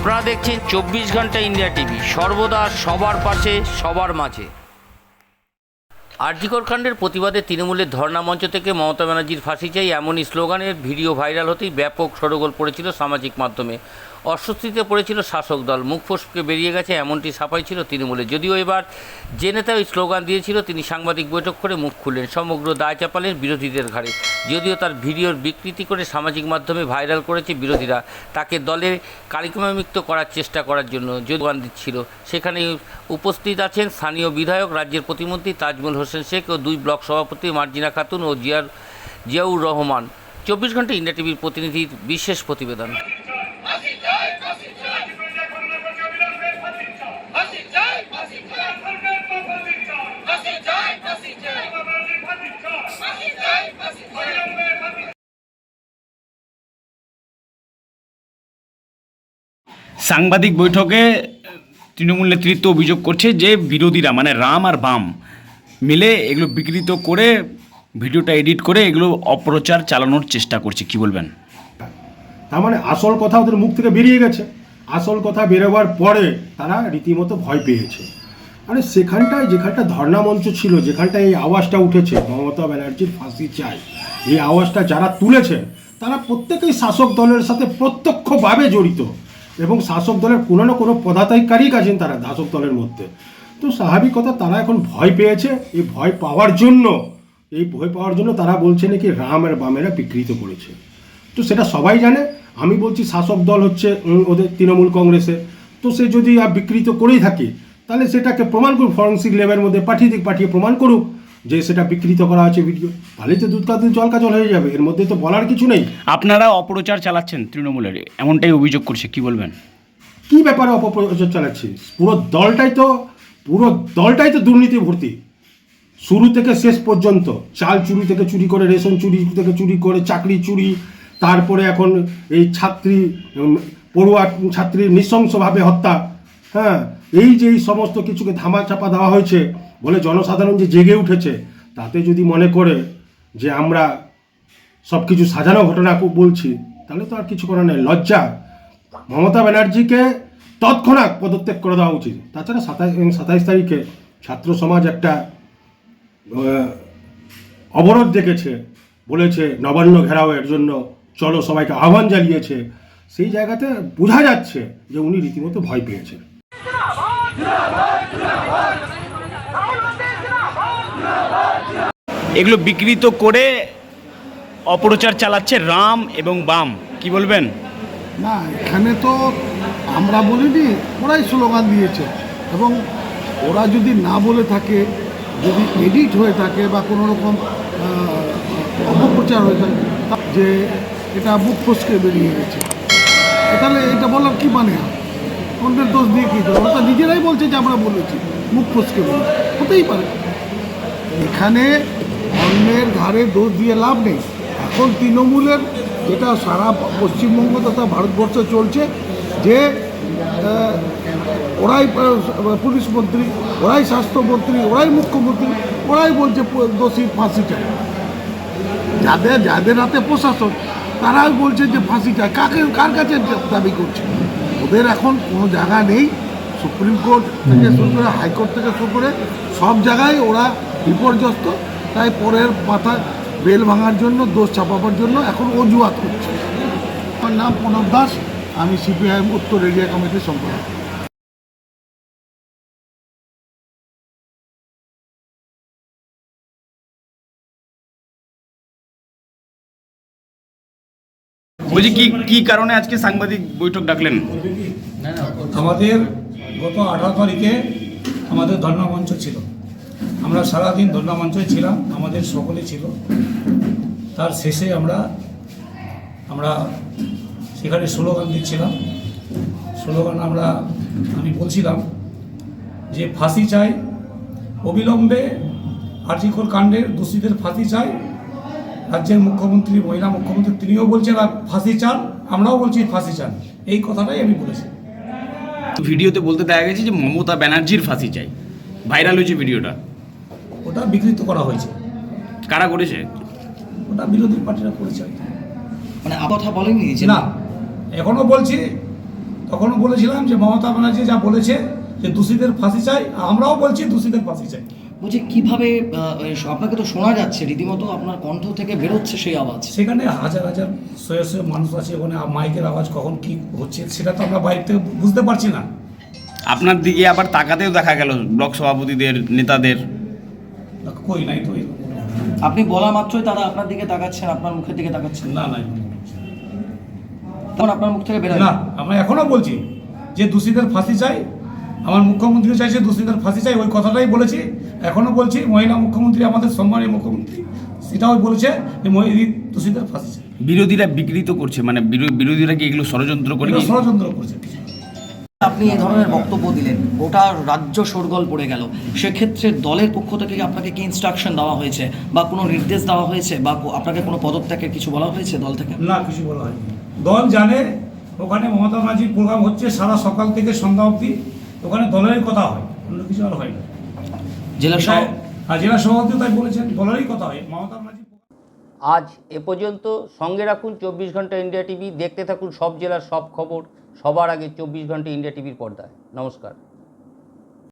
আপনারা দেখছেন চব্বিশ ঘণ্টা ইন্ডিয়া টিভি। সর্বদা সবার পাশে, সবার মাঝে। আরজিকর কাণ্ডের প্রতিবাদে তৃণমূলের ধর্না মঞ্চ থেকে মমতা ব্যানার্জির ফাঁসি চাই এমনই স্লোগানের ভিডিও ভাইরাল হতেই ব্যাপক সরগোল পড়েছিল সামাজিক মাধ্যমে। অস্বস্তিতে পড়েছিল শাসক দল। মুখ ফসকে বেরিয়ে গেছে, এমনটি সাফাই ছিল তৃণমূলের যদিও এবার যে নেতা ওই স্লোগান দিয়েছিল, তিনি সাংবাদিক বৈঠক করে মুখ খুললেন। সমগ্র দায় চাপালেন বিরোধীদের ঘাড়ে। যদিও তার ভিডিওর বিকৃতি করে সামাজিক মাধ্যমে ভাইরাল করেছে বিরোধীরা, তাকে দলের কারিকর্মমুক্ত করার চেষ্টা করার জন্য যোগদান দিচ্ছিল। সেখানে উপস্থিত আছেন স্থানীয় বিধায়ক, রাজ্যের প্রতিমন্ত্রী তাজমুল হোসেন শেখ ও দুই ব্লক সভাপতি মার্জিনা খাতুন ও জিয়ার জিয়াউর রহমান। চব্বিশ ঘণ্টা ইন্ডিয়া টিভির প্রতিনিধির বিশেষ প্রতিবেদন। সাংবাদিক বৈঠকে তৃণমূল নেতৃত্ব অভিযোগ করছে যে বিরোধীরা মানে রাম আর বাম মিলে এগুলো বিকৃত করে, ভিডিওটা এডিট করে এগুলো অপপ্রচার চালানোর চেষ্টা করছে। কি বলবেন? তার মানে আসল কথা ওদের মুখ থেকে বেরিয়ে গেছে। আসল কথা বেরোবার পরে তারা রীতিমতো ভয় পেয়েছে। মানে সেখানটায় যেখানটা ধর্ণা মঞ্চ ছিল, যেখানটায় এই আওয়াজটা উঠেছে, মমতা ব্যানার্জির ফাঁসি চাই, এই আওয়াজটা যারা তুলেছে, তারা প্রত্যেকেই শাসক দলের সাথে প্রত্যক্ষভাবে জড়িত। এবং শাসক দলের কোনো না কোনো পদাধিকারিক আছেন তারা শাসক দলের মধ্যে। তো স্বাভাবিক কথা, তারা এখন ভয় পেয়েছে। এই ভয় পাওয়ার জন্য, এই ভয় পাওয়ার জন্য তারা বলছে নাকি রাম আর বামেরা বিকৃত করেছে। তো সেটা সবাই জানে। আমি বলছি শাসক দল হচ্ছে ওদের তৃণমূল কংগ্রেসে। তো সে যদি আর বিকৃত করেই থাকে, তাহলে সেটাকে প্রমাণ করুক ফরেন্সিক ল্যাবের মধ্যে পাঠিয়ে দিক, পাঠিয়ে প্রমাণ করুক। যে সেটা বিকৃত করা আছে ভিডিও তাহলেই তো দুধ কা দুধ জল কা জল হয়ে যাবে এর মধ্যে তো বলার কিছু নেই। আপনারা অপপ্রচার চালাচ্ছেন তৃণমূলের এমনটাই অভিযোগ করছে কি বলবেন? কি ব্যাপারে অপপ্রচার চালাচ্ছিস? পুরো দলটাই তো পুরো দলটাই তো দুর্নীতি ভর্তি। শুরু থেকে শেষ পর্যন্ত চাল চুরি থেকে চুরি করে রেশন চুরি থেকে চুরি করে চাকরি চুরি তারপরে এখন এই ছাত্রী পড়ুয়া ছাত্রীর নৃশংসভাবে হত্যা হ্যাঁ এই যে এই সমস্ত কিছুকে ধামা চাপা দেওয়া হয়েছে বলে জনসাধারণ যে জেগে উঠেছে, তাতে যদি মনে করে যে আমরা সব কিছু সাজানো ঘটনা বলছি, তাহলে তো আর কিছু করার নেই। লজ্জা। মমতা ব্যানার্জিকে তৎক্ষণাৎ পদত্যাগ করে দেওয়া উচিত। তাছাড়া সাতাশ সাতাইশ তারিখে ছাত্র সমাজ একটা অবরোধ দেখেছে বলেছে নবান্ন ঘেরাওয়ের জন্য চলো সবাইকে আহ্বান জানিয়েছে। সেই জায়গাতে বোঝা যাচ্ছে যে উনি রীতিমতো ভয় পেয়েছেন। এগুলো বিকৃত করে অপপ্রচার চালাচ্ছে রাম এবং বাম। কি বলবেন? না, এখানে তো আমরা বলিনি, ওরাই স্লোগান দিয়েছে। এবং ওরা যদি না বলে থাকে, যদি এডিট হয়ে থাকে বা কোনো রকম অপপ্রচার হয়ে থাকে, যে এটা বুক ফসকে বেরিয়ে গেছে। তাহলে এটা বলার কি মানে? অন্যের দোষ দিয়ে কী? ওরা তো নিজেরাই বলছে যে আমরা বলেছি। মুখ ফসকে বেরিয়ে হতেই পারে। এখানে অন্যের ঘাড়ে দোষ দিয়ে লাভ নেই। এখন তৃণমূলের যেটা সারা পশ্চিমবঙ্গ তথা ভারতবর্ষে চলছে, যে ওরাই পুলিশ মন্ত্রী, ওরাই স্বাস্থ্যমন্ত্রী, ওরাই মুখ্যমন্ত্রী, ওরাই বলছে দোষী ফাঁসি চাই যাদের যাদের হাতে প্রশাসন, তারাই বলছে যে ফাঁসি চাই কাকে, কার কাছে দাবি করছে? ওদের এখন কোনো জায়গা নেই। সুপ্রিম কোর্ট থেকে শুরু করে হাইকোর্ট থেকে শুরু করে সব জায়গায় ওরা বিপর্যস্ত। তাই পরের মাথা বেল ভাঙার জন্য দোষ চাপাবার জন্য এখন অজুহাত করছে। আমার নাম প্রণব দাস আমি সিপিআইএম উত্তর এরিয়া কমিটির সম্পাদক। বলছি কি কি কারণে আজকে সাংবাদিক বৈঠক ডাকলেন? আমাদের গত আঠারো তারিখে আমাদের ধর্ণামঞ্চ ছিল। আমরা সারাদিন ধর্ণামঞ্চে ছিলাম আমাদের সকলে ছিল। তার শেষে আমরা আমরা সেখানে স্লোগান দিচ্ছিলাম। স্লোগান আমরা আমি বলছিলাম যে ফাঁসি চাই অবিলম্বে আর্জিকর কাণ্ডের দোষীদের ফাঁসি চাই রাজ্যের মুখ্যমন্ত্রী মহিলা মুখ্যমন্ত্রী তিনিও বলছেন আর ফাঁসি চান? আমরাও বলছি ফাঁসি চান। এই কথাটাই আমি বলেছি। ভিডিওতে বলতে দেখা গেছে যে মমতা ব্যানার্জির ফাঁসি চাই। ভাইরাল হয়েছে ভিডিওটা। ওটা বিকৃত করা হয়েছে। কারা করেছে? ওটা বিরোধী পার্টিরা করেছে। মানে কথা বলেনি যে না এখনও বলছি তখনও বলেছিলাম যে মমতা ব্যানার্জি যা বলেছে যে দোষীদের ফাঁসি চাই আমরাও বলছি দোষীদের ফাঁসি চাই। বলছি কীভাবে আপনাকে তো শোনা যাচ্ছে রীতিমতো আপনার কণ্ঠ থেকে বেরোচ্ছে সেই আওয়াজ। সেখানে হাজার হাজার শয়ে শয়ে মানুষ আছে ওখানে মাইকের আওয়াজ কখন কি হচ্ছে সেটা তো আমরা বাইরে থেকে বুঝতে পারছি না। আপনার দিকে আবার তাকাতেও দেখা গেল ব্লক সভাপতিদের নেতাদের। কই নাই তো আপনি বলা মাত্রই তারা আপনার দিকে তাকাচ্ছেন আপনার মুখের দিকে তাকাচ্ছেন। না না তখন আপনার মুখ থেকে বেরোয় না আমরা এখনও বলছি যে দোষীদের ফাঁসি চাই আমার মুখ্যমন্ত্রী চাইছে দোষীদের ফাঁসি চাই ওই কথাটাই বলেছি। এখনও বলছি মহিলা মুখ্যমন্ত্রী আমাদের সম্মানীয় মুখ্যমন্ত্রী সেটাও বলেছে যে মহিলা দোষীদের ফাঁসি চাই। বিরোধীরা বিকৃত করছে মানে বিরো- বিরোধীরা কি এগুলো ষড়যন্ত্র করে ষড়যন্ত্র করছে। আপনি এই ধরনের বক্তব্য দিলেন গোটা রাজ্য শোরগোল পড়ে গেল। সেক্ষেত্রে দলের পক্ষ থেকে আপনাকে কি ইনস্ট্রাকশন দেওয়া হয়েছে বা কোনো নির্দেশ দেওয়া হয়েছে বা আপনাকে কোনো পদত্যাগের কিছু বলা হয়েছে দল থেকে? না কিছু বলা হয়নি। দল জানে ওখানে মমতা ব্যানার্জির প্রোগ্রাম হচ্ছে সারা সকাল থেকে সন্ধ্যা অবধি। ওখানে দলেরই কথা হয় অন্য কিছু আর হয় না। জেলা সহ আর জেলা সভাপতি তাই বলেছেন দলেরই কথা হয়। মমতা ব্যানার্জি আজ এ পর্যন্ত সঙ্গে রাখুন চব্বিশ ঘণ্টা ইন্ডিয়া টিভি দেখতে থাকুন সব জেলার সব খবর সবার আগে চব্বিশ ঘণ্টা ইন্ডিয়া টিভির পর্দায়। নমস্কার।